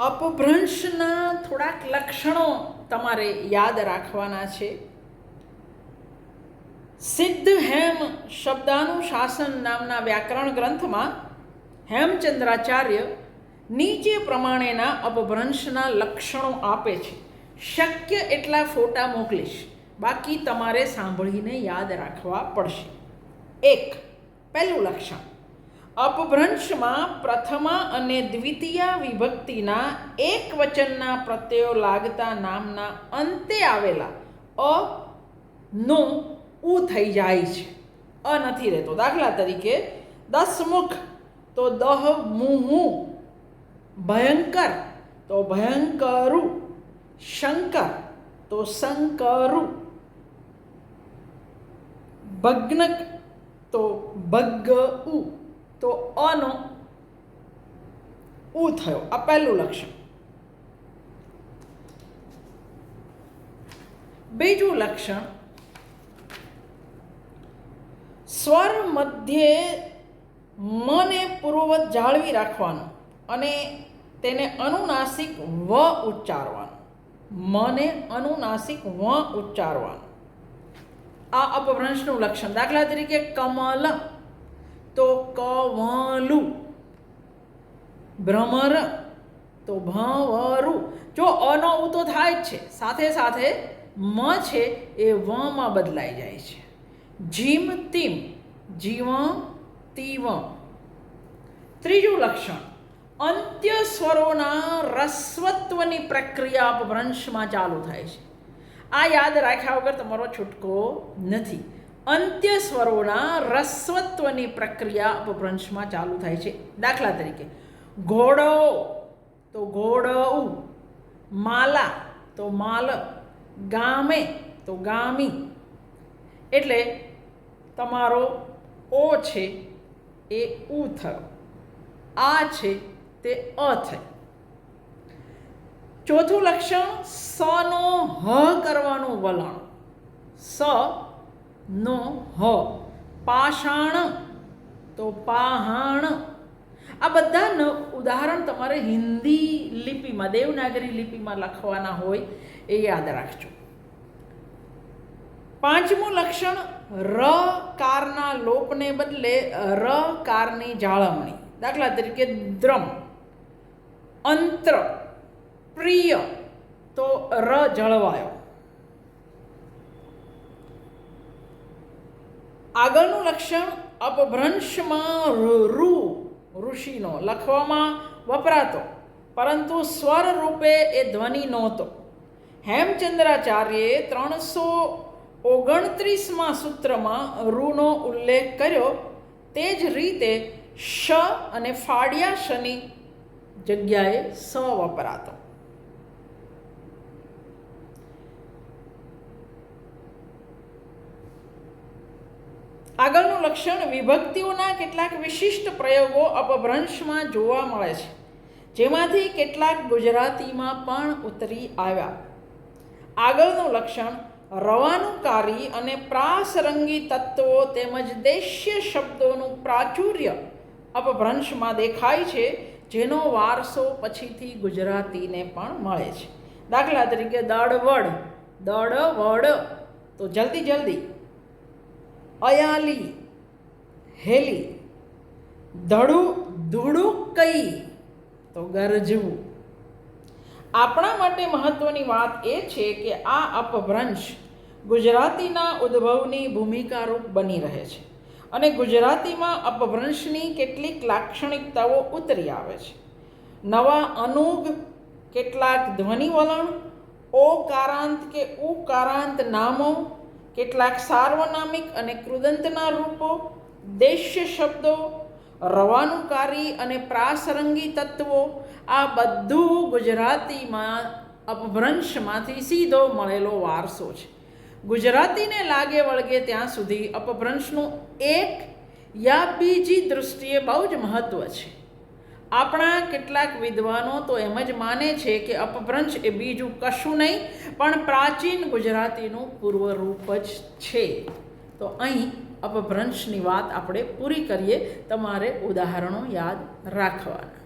અપભ્રંશના થોડાક લક્ષણો તમારે યાદ રાખવાના છે. સિદ્ધ હેમ શબ્દાનુશાસન નામના વ્યાકરણ ગ્રંથમાં હેમચંદ્રાચાર્ય નીચે પ્રમાણેના અપભ્રંશના લક્ષણો આપે છે. શક્ય એટલા ફોટા મોકલીશ, બાકી તમારે સાંભળીને યાદ રાખવા પડશે. એક, પહેલું લક્ષણ. અપભ્રંશમાં પ્રથમા અને દ્વિતીય વિભક્તિના એક વચનના પ્રત્યયો લાગતા નામના અંતે આવેલા અ, નો, ઉ થઈ જાય છે. અ નથી રહેતો. દાખલા તરીકે, દસમુખ, તો દહ, મુહુ, ભયંકર, તો ભયંકરુ, શંકર, તો શંકરુ. ભગ્નક, તો ભગ્ગ. ઉ તો અનો ઉ થયો. આ પહેલું લક્ષણ. બીજું લક્ષણ, સ્વર મધ્યે મને પૂર્વવત જાળવી રાખવાનું અને તેને અનુનાસિક વ ઉચ્ચારવાનું. મને અનુનાસિક વ ઉચ્ચારવાનું. આ અપભ્રંશનું લક્ષણ. દાખલા તરીકે કમલ તો કવલું. ભ્રમર તો ભવરું. જો અનો ઉ તો થાય જ છે, સાથે સાથે મ છે એ વમાં બદલાઈ જાય છે. જીમ તીમ, જીવ તીવ. ત્રીજું લક્ષણ અંત્ય સ્વરોના રસ્વત્વની પ્રક્રિયા અપભ્રંશમાં ચાલુ થાય છે. આ યાદ રાખ્યા વગર તમારો છૂટકો નથી. અંત્ય સ્વરોના રસ્વત્વની પ્રક્રિયા અપભ્રંશમાં ચાલુ થાય છે. દાખલા તરીકે, ઘોડો તો ઘોડઉ, માલા તો માલ, ગામે તો ગામી. એટલે તમારો ઓ છે એ ઉ થયો. આ છે તે અ થઈ ચોથું લક્ષણ, સનો હ કરવાનું વલણ. સ નો હ. પાષાણ તો પાહાણ. આ બધા ઉદાહરણ તમારે હિન્દી લિપિમાં, દેવનાગરી લિપિમાં લખવાના હોય એ યાદ રાખજો. પાંચમું લક્ષણ, ર કારના લોપને બદલે ર કારની જાળવણી. દાખલા તરીકે દ્રમ. અંત્ર. પ્રિય. તો ર જળવાયો. આગળનું લક્ષણ અપભ્રંશમાં રૂ ઋષિનો લખવામાં વપરાતો. પરંતુ સ્વર રૂપે એ ધ્વનિ નહોતો. હેમચંદ્રાચાર્યે ત્રણસો ઓગણત્રીસમાં સૂત્રમાં રૂનો ઉલ્લેખ કર્યો. તે જ રીતે શ અને ફાડિયા શની જગ્યાએ સ વપરાતો. આગળનું લક્ષણ વિભક્તિઓના કેટલાક વિશિષ્ટ પ્રયોગો અપભ્રંશમાં જોવા મળે છે. જેમાંથી કેટલાક ગુજરાતીમાં પણ ઉતરી આવ્યા. આગળનું લક્ષણ રવાનુકારી અને પ્રાસરંગી તત્વો તેમજ દેશ્ય શબ્દોનું પ્રાચુર્ય અપભ્રંશમાં દેખાય છે, જેનો વારસો પછીથી ગુજરાતીને પણ મળે છે. દાખલા તરીકે દળવડ દળવડ. તો જલ્દી જલ્દી. અયાલી, હેલી, ધડુ, ધૂડું, કઈ, તો ગરજવું. આપણા માટે મહત્વની વાત એ છે કે આ અપભ્રંશ ગુજરાતીના ઉદ્ભવની ભૂમિકારૂપ બની રહે છે અને ગુજરાતીમાં અપભ્રંશની કેટલીક લાક્ષણિકતાઓ ઉતરી આવે છે. નવા અનુગ, કેટલાક ધ્વનિવલણ, ઓ ઓકારાંત કે ઉકારાંત નામો કેટલાક સાર્વનામિક અને કૃદંતના રૂપો, દેશ્ય શબ્દો, રવાનુકારી અને પ્રાસરંગી તત્વો, આ બધું ગુજરાતીમાં અપભ્રંશમાંથી સીધો મળેલો વારસો છે. ગુજરાતીને લાગે વળગે ત્યાં સુધી અપભ્રંશનું એક યા બીજી દૃષ્ટિએ બહુ જ મહત્ત્વ છે. આપણા કેટલાક વિદ્વાનો તો એમ જ માને છે કે અપભ્રંશ એ બીજું કશું નહીં, પણ પ્રાચીન ગુજરાતીનું પૂર્વરૂપ જ છે. તો અહીં અપભ્રંશની વાત આપણે પૂરી કરીએ. તમારે ઉદાહરણો યાદ રાખવાના.